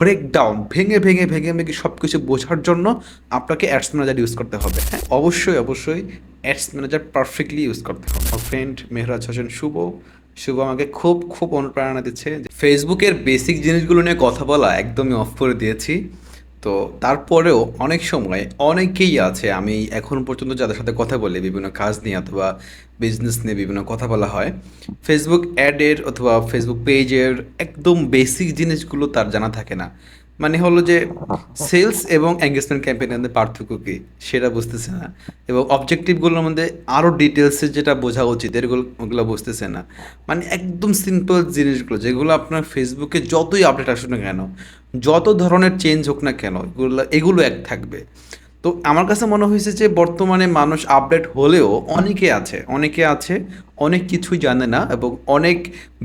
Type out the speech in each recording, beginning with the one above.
Breakdown ভেঙে ভেঙে ভেঙে ভেঙে সব কিছু বোঝার জন্য আপনাকে অ্যাডস ম্যানেজার ইউজ করতে হবে। হ্যাঁ অবশ্যই অবশ্যই অ্যাডস ম্যানেজার পারফেক্টলি ইউজ করতে হবে। ফ্রেন্ড মেহরাজ হোসেন শুভ শুভ আমাকে খুব খুব অনুপ্রেরণা দিচ্ছে ফেসবুকের বেসিক জিনিসগুলো নিয়ে কথা বলা একদমই অফ করে দিয়েছি। তো তারপরেও অনেক সময় অনেকেই আছে, আমি এখন পর্যন্ত যাদের সাথে কথা বলি, বিভিন্ন কাজ নিয়ে অথবা বিজনেস নিয়ে বিভিন্ন কথা বলা হয় ফেসবুক অ্যাডের অথবা ফেসবুক পেজের একদম বেসিক জিনিসগুলো তার জানা থাকে না। মানে হলো যে সেলস এবং এঙ্গেজমেন্ট ক্যাম্পেইনের মধ্যে পার্থক্য কী? সেটা বুঝতেছে না। এবং অবজেক্টিভগুলোর মধ্যে আরও ডিটেলসে যেটা বোঝা উচিত, এরগুলো, ওগুলো বুঝতেছে না। মানে একদম সিম্পল জিনিসগুলো, যেগুলো আপনার ফেসবুকে যতই আপডেট আসুক না কেন, যত ধরনের চেঞ্জ হোক না কেন, এগুলো এগুলো এক থাকবে। তো আমার কাছে মনে হয়েছে যে বর্তমানে মানুষ আপডেট হলেও অনেকে আছে অনেকে আছে, অনেক কিছুই জানে না এবং অনেক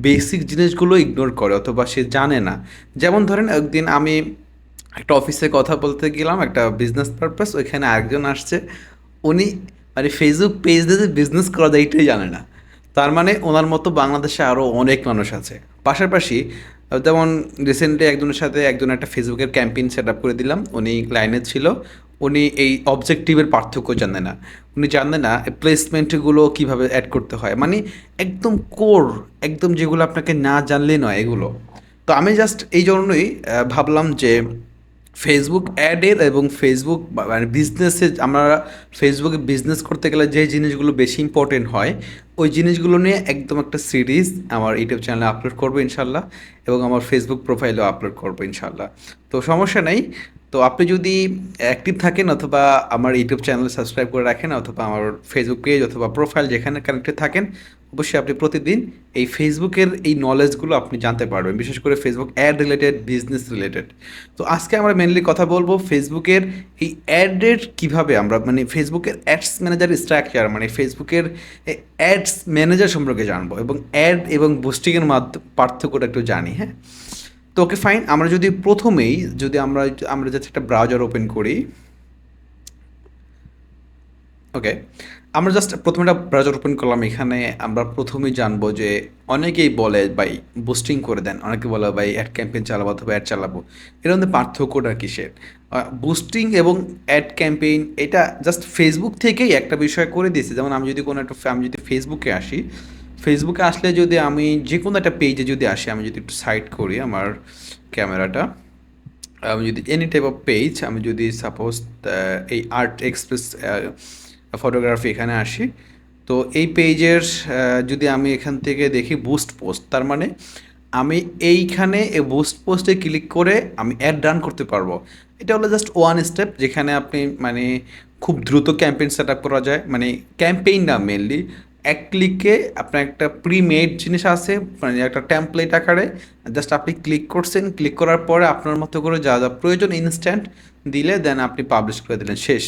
বেসিক জিনিসগুলো ইগনোর করে অথবা সে জানে না। যেমন ধরেন একদিন আমি একটা অফিসে কথা বলতে গেলাম, একটা বিজনেস পারপাস ওইখানে আরেকজন আসছে। উনি মানে ফেসবুক পেজ দিয়ে বিজনেস করা যায় এইটাই জানে না। তার মানে ওনার মতো বাংলাদেশে আরও অনেক মানুষ আছে। পাশাপাশি যেমন রিসেন্টলি একজনের সাথে একজন একটা ফেসবুকের ক্যাম্পেইন সেট আপ করে দিলাম, উনি লাইনে ছিল। উনি এই অবজেক্টিভের পার্থক্য জানে না। উনি জানে না প্লেসমেন্টগুলো কীভাবে অ্যাড করতে হয়। মানে একদম কোর একদম যেগুলো আপনাকে না জানলে নয় এগুলো। তো আমি জাস্ট এই জন্যই ভাবলাম যে ফেসবুক অ্যাডের এবং ফেসবুক মানে বিজনেসে আমরা ফেসবুকে বিজনেস করতে গেলে যে জিনিসগুলো বেশি ইম্পর্টেন্ট হয়, ওই জিনিসগুলো নিয়ে একদম একটা সিরিজ আমার ইউটিউব চ্যানেলে আপলোড করব ইনশাল্লাহ এবং আমার ফেসবুক প্রোফাইলেও আপলোড করব ইনশাল্লাহ। তো সমস্যা নেই। তো আপনি যদি অ্যাক্টিভ থাকেন অথবা আমার ইউটিউব চ্যানেল সাবস্ক্রাইব করে রাখেন অথবা আমার ফেসবুক পেজ অথবা প্রোফাইল যেখানে কানেক্টেড থাকেন, অবশ্যই আপনি প্রতিদিন এই ফেসবুকের এই নলেজগুলো আপনি জানতে পারবেন। বিশেষ করে Facebook ad related business related তো আজকে আমরা মেনলি কথা বলব ফেসবুকের এই অ্যাডের কীভাবে আমরা মানে ফেসবুকের অ্যাডস ম্যানেজার স্ট্রাকচার মানে ফেসবুকের অ্যাডস ম্যানেজার সম্পর্কে জানব এবং অ্যাড এবং বুস্টিংয়ের মাধ্যমে পার্থক্যটা একটু জানি হ্যাঁ? তো ওকে ফাইন আমরা যদি প্রথমেই, যদি আমরা আমরা যাতে একটা ব্রাউজার ওপেন করি ওকে আমরা জাস্ট প্রথমে একটা ব্রাউজার ওপেন করলাম। এখানে আমরা প্রথমেই জানব যে অনেকেই বলে, ভাই বুস্টিং করে দেন। অনেকে বলে, ভাই অ্যাড ক্যাম্পেইন চালাবো অথবা অ্যাড চালাবো। এর মধ্যে পার্থক্যটা কিসের বুস্টিং এবং অ্যাড ক্যাম্পেইন এটা জাস্ট ফেসবুক থেকেই একটা বিষয় করে দিয়েছে। যেমন আমি যদি কোনো একটা, আমি যদি ফেসবুকে আসি ফেসবুকে আসলে যদি আমি যে কোনো একটা পেজে যদি আসি, আমি যদি একটু সাইড করি আমার ক্যামেরাটা, আমি যদি এনি টাইপ অফ পেজ আমি যদি সাপোজ এই আর্ট এক্সপ্রেস ফটোগ্রাফি এখানে আসি, তো এই পেজের যদি আমি এখান থেকে দেখি বুস্ট পোস্ট তার মানে আমি এইখানে এই বুস্ট পোস্টে ক্লিক করে আমি অ্যাড রান করতে পারব। এটা হলো জাস্ট ওয়ান স্টেপ যেখানে আপনি মানে খুব দ্রুত ক্যাম্পেইন সেট আপ করা যায়। মানে ক্যাম্পেইন না মেনলি এক ক্লিকে আপনার একটা প্রিমেড জিনিস আছে মানে একটা টেমপ্লেট আকারে জাস্ট আপনি ক্লিক করছেন ক্লিক করার পরে আপনার মতো করে যা যা প্রয়োজন ইনস্ট্যান্ট দিলে দেন আপনি পাবলিশ করে দিলেন, শেষ।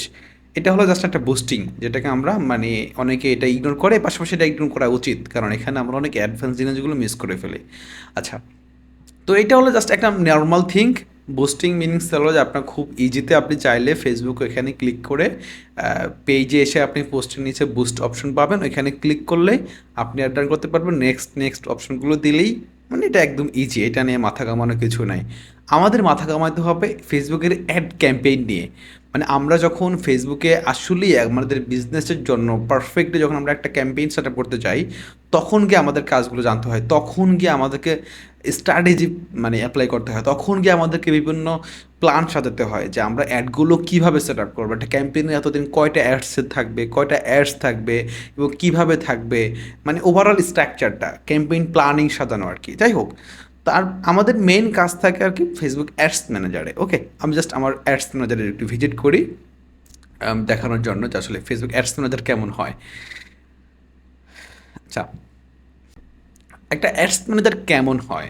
এটা হলো জাস্ট একটা বুস্টিং যেটাকে আমরা মানে অনেকে এটা ইগনোর করে, পাশাপাশি এটা ইগনোর করা উচিত, কারণ এখানে আমরা অনেক অ্যাডভান্স জিনিসগুলো মিস করে ফেলি। আচ্ছা তো এটা হলো জাস্ট একটা নর্মাল থিঙ্ক বুস্টিং মিনিংস যে আপনার খুব ইজিতে আপনি চাইলে ফেসবুক এখানে ক্লিক করে পেজে এসে আপনি পোস্টের নিচে বুস্ট অপশন পাবেন। ওইখানে ক্লিক করলে আপনি অ্যাডার করতে পারবেন। নেক্সট নেক্সট অপশনগুলো দিলেই মানে এটা একদম ইজি এটা নিয়ে মাথা কামানো কিছু নাই। আমাদের মাথা কামাতে হবে ফেসবুকের অ্যাড ক্যাম্পেইন নিয়ে। মানে আমরা যখন ফেসবুকে আসলেই আমাদের বিজনেসের জন্য পারফেক্টলি যখন আমরা একটা ক্যাম্পেইন সেট আপ করতে চাই তখন গিয়ে আমাদের কাজগুলো জানতে হয়, তখন গিয়ে আমাদেরকে স্ট্র্যাটেজি মানে অ্যাপ্লাই করতে হয়, তখন গিয়ে আমাদেরকে বিভিন্ন প্ল্যান সাজাতে হয় যে আমরা অ্যাডগুলো কীভাবে সেট আপ করব, একটা ক্যাম্পেইনে এতদিন কয়টা অ্যাডস থাকবে, কয়টা অ্যাডস থাকবে এবং কীভাবে থাকবে মানে ওভারঅল স্ট্রাকচারটা ক্যাম্পেইন প্ল্যানিং সাজানো আর কি, যাই হোক। তার, আমাদের মেন কাজ থাকে আর কি ফেসবুক অ্যাডস ম্যানেজারে ওকে আমি জাস্ট আমার অ্যাডস ম্যানেজারে একটু ভিজিট করি দেখানোর জন্য যে আসলে ফেসবুক অ্যাডস ম্যানেজার কেমন হয়। আচ্ছা একটা অ্যাডস ম্যানেজার কেমন হয়?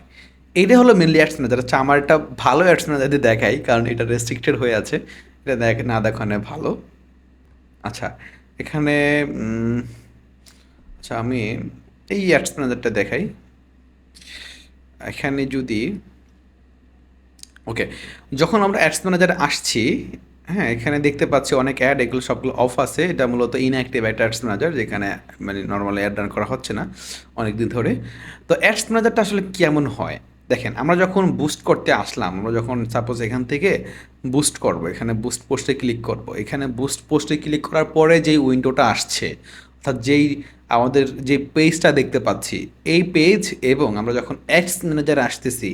এইটা হলো মেনলি অ্যাডস ম্যানেজার আচ্ছা আমার একটা ভালো অ্যাডস ম্যানেজার দেখাই, কারণ এটা রেস্ট্রিক্টেড হয়ে আছে। এটা দেখ, না দেখানো ভালো। আচ্ছা এখানে আচ্ছা আমি এই অ্যাডস ম্যানেজারটা দেখাই। এখানে যদি ওকে যখন আমরা অ্যাডস ম্যানেজারে আসছি হ্যাঁ এখানে দেখতে পাচ্ছি অনেক অ্যাড এগুলো সবগুলো অফ আছে। এটা মূলত ইনঅ্যাক্টিভ একটা অ্যাডস ম্যানেজার যেখানে মানে নর্মালি অ্যাড রান করা হচ্ছে না অনেক দিন ধরে। তো অ্যাডস ম্যানেজারটা আসলে কেমন হয়? দেখেন, আমরা যখন বুস্ট করতে আসলাম, আমরা যখন সাপোজ এখান থেকে বুস্ট করব, এখানে বুস্ট পোস্টে ক্লিক করব, এখানে বুস্ট পোস্টে ক্লিক করার পরে যেই উইন্ডোটা আসছে, অর্থাৎ যেই আমাদের যে পেজটা দেখতে পাচ্ছি, এই পেজ এবং আমরা যখন অ্যাডস ম্যানেজার আসতেছি,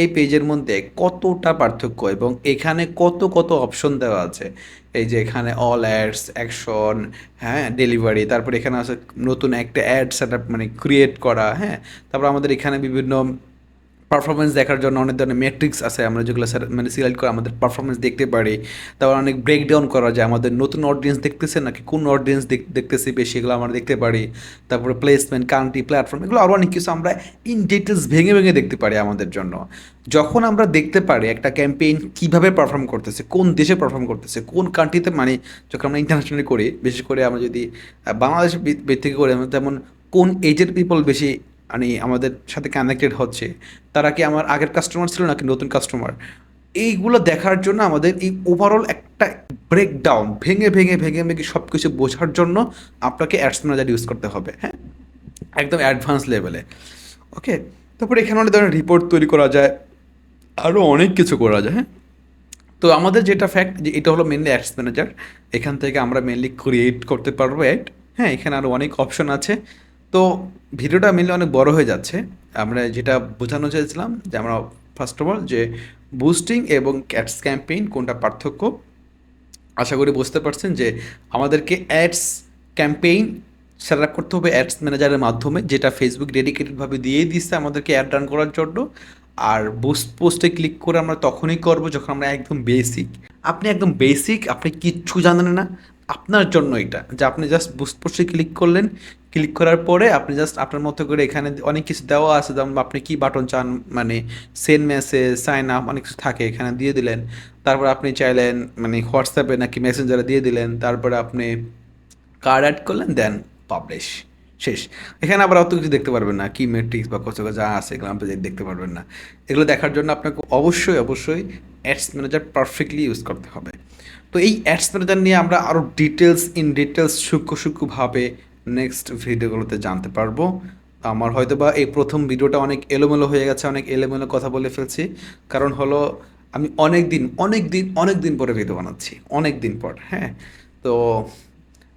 এই পেজের মধ্যে কতটা পার্থক্য এবং এখানে কত কত অপশন দেওয়া আছে? এই যে এখানে অল অ্যাডস অ্যাকশন হ্যাঁ ডেলিভারি তারপর এখানে আছে নতুন একটা অ্যাড সেট মানে ক্রিয়েট করা হ্যাঁ তারপর আমাদের এখানে বিভিন্ন পারফরমেন্স দেখার জন্য অনেক ধরনের মেট্রিক্স আছে। আমরা যেগুলো মানে সিলেক্ট করে আমাদের পারফরমেন্স দেখতে পারি। তারপর অনেক ব্রেকডাউন করা যায়। আমাদের নতুন অডিয়েন্স দেখতেছে নাকি কোন অডিয়েন্স দেখতেছে বেশি এগুলো আমরা দেখতে পারি। তারপরে প্লেসমেন্ট কান্ট্রি প্ল্যাটফর্ম এগুলো আরও অনেক কিছু আমরা ইন ডিটেলস ভেঙে ভেঙে দেখতে পারি আমাদের জন্য। যখন আমরা দেখতে পারি একটা ক্যাম্পেইন কীভাবে পারফর্ম করতেছে, কোন দেশে পারফর্ম করতেছে, কোন কান্ট্রিতে মানে যখন আমরা ইন্টারন্যাশনালি করি, বিশেষ করে আমরা যদি বাংলাদেশ ভিত্তিক করি তেমন কোন এজের পিপল বেশি মানে আমাদের সাথে কানেক্টেড হচ্ছে, তারা কি আমার আগের কাস্টমার ছিল নাকি নতুন কাস্টমার এইগুলো দেখার জন্য আমাদের এই ওভারঅল একটা ব্রেকডাউন ভেঙে ভেঙে ভেঙে ভেঙে সব কিছু বোঝার জন্য আপনাকে অ্যাডস ম্যানেজার ইউজ করতে হবে হ্যাঁ? একদম অ্যাডভান্স লেভেলে ওকে তারপরে এখানে অনেক ধরনের রিপোর্ট তৈরি করা যায় আরও অনেক কিছু করা যায় হ্যাঁ? তো আমাদের যেটা ফ্যাক্ট যে এটা হলো মেনলি অ্যাডস ম্যানেজার এখান থেকে আমরা মেনলি ক্রিয়েট করতে পারব অ্যাড হ্যাঁ? এখানে আরও অনেক অপশন আছে। তো ভিডিওটা মেনলি অনেক বড় হয়ে যাচ্ছে। আমরা যেটা বোঝানো চেয়েছিলাম যে আমরা ফার্স্ট অফ অল যে বুস্টিং এবং অ্যাডস ক্যাম্পেইন কোনটা পার্থক্য, আশা করি বুঝতে পারছেন যে আমাদেরকে অ্যাডস ক্যাম্পেইন সেট করতে হবে অ্যাডস ম্যানেজারের মাধ্যমে, যেটা ফেসবুক ডেডিকেটেডভাবে দিয়ে দিচ্ছে আমাদেরকে অ্যাড রান করার জন্য। আর বুস্ট পোস্টে ক্লিক করে আমরা তখনই করব যখন আমরা একদম বেসিক আপনি একদম বেসিক আপনি কিচ্ছু জানেন না। আপনার জন্য এটা, যে আপনি জাস্ট বুস্ট পোস্টে ক্লিক করলেন ক্লিক করার পরে আপনি জাস্ট আপনার মতো করে এখানে অনেক কিছু দেওয়া আছে, যেমন আপনি কি বাটন চান মানে সেন্ড মেসেজ সাইন আপ অনেক কিছু থাকে এখানে দিয়ে দিলেন। তারপর আপনি চাইলেন মানে হোয়াটসঅ্যাপে নাকি মেসেঞ্জারে দিয়ে দিলেন। তারপরে আপনি কার্ড অ্যাড করলেন দেন পাবলিশ শেষ। এখানে আবার অত কিছু দেখতে পারবেন না, কি মেট্রিক্স বা কত যা আছে, এগুলো আপনি দেখতে পারবেন না। এগুলো দেখার জন্য আপনাকে অবশ্যই অবশ্যই অ্যাডস ম্যানেজার পারফেক্টলি ইউজ করতে হবে। তো এই অ্যাডস ম্যানেজার নিয়ে আমরা আরও ডিটেলস ইন ডিটেলস সূক্ষ্ম সূক্ষ্মভাবে নেক্সট ভিডিওগুলোতে জানতে পারব। আমার হয়তো বা এই প্রথম ভিডিওটা অনেক এলোমেলো হয়ে গেছে, অনেক এলোমেলো কথা বলে ফেলছি। কারণ হলো, আমি অনেক দিন অনেক দিন অনেক দিন পরে ভিডিও বানাচ্ছি অনেক দিন পর হ্যাঁ? তো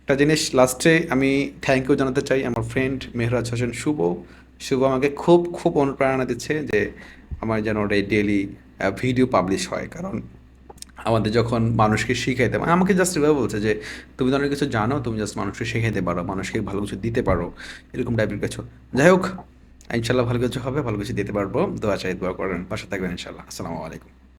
একটা জিনিস লাস্টে আমি থ্যাংক ইউ জানাতে চাই আমার ফ্রেন্ড মেহরাজ হোসেন শুভ। শুভ আমাকে খুব খুব অনুপ্রেরণা দিচ্ছে যে আমার যেন ডেলি ভিডিও পাবলিশ হয়। কারণ আমাদের যখন মানুষকে শিখাইতে মানে আমাকে জাস্ট এভাবে বলছে যে, তুমি তো অনেক কিছু জানো, তুমি জাস্ট মানুষকে শেখাইতে পারো, মানুষকে ভালো কিছু দিতে পারো। এরকম টাইপের কিছু। যাই হোক, ইনশাল্লাহ ভালো কিছু হবে, ভালো কিছু দিতে পারব। দোয়া চাই, দোয়া করেন। পাশে থাকবেন ইনশাল্লাহ। আসসালামু আলাইকুম।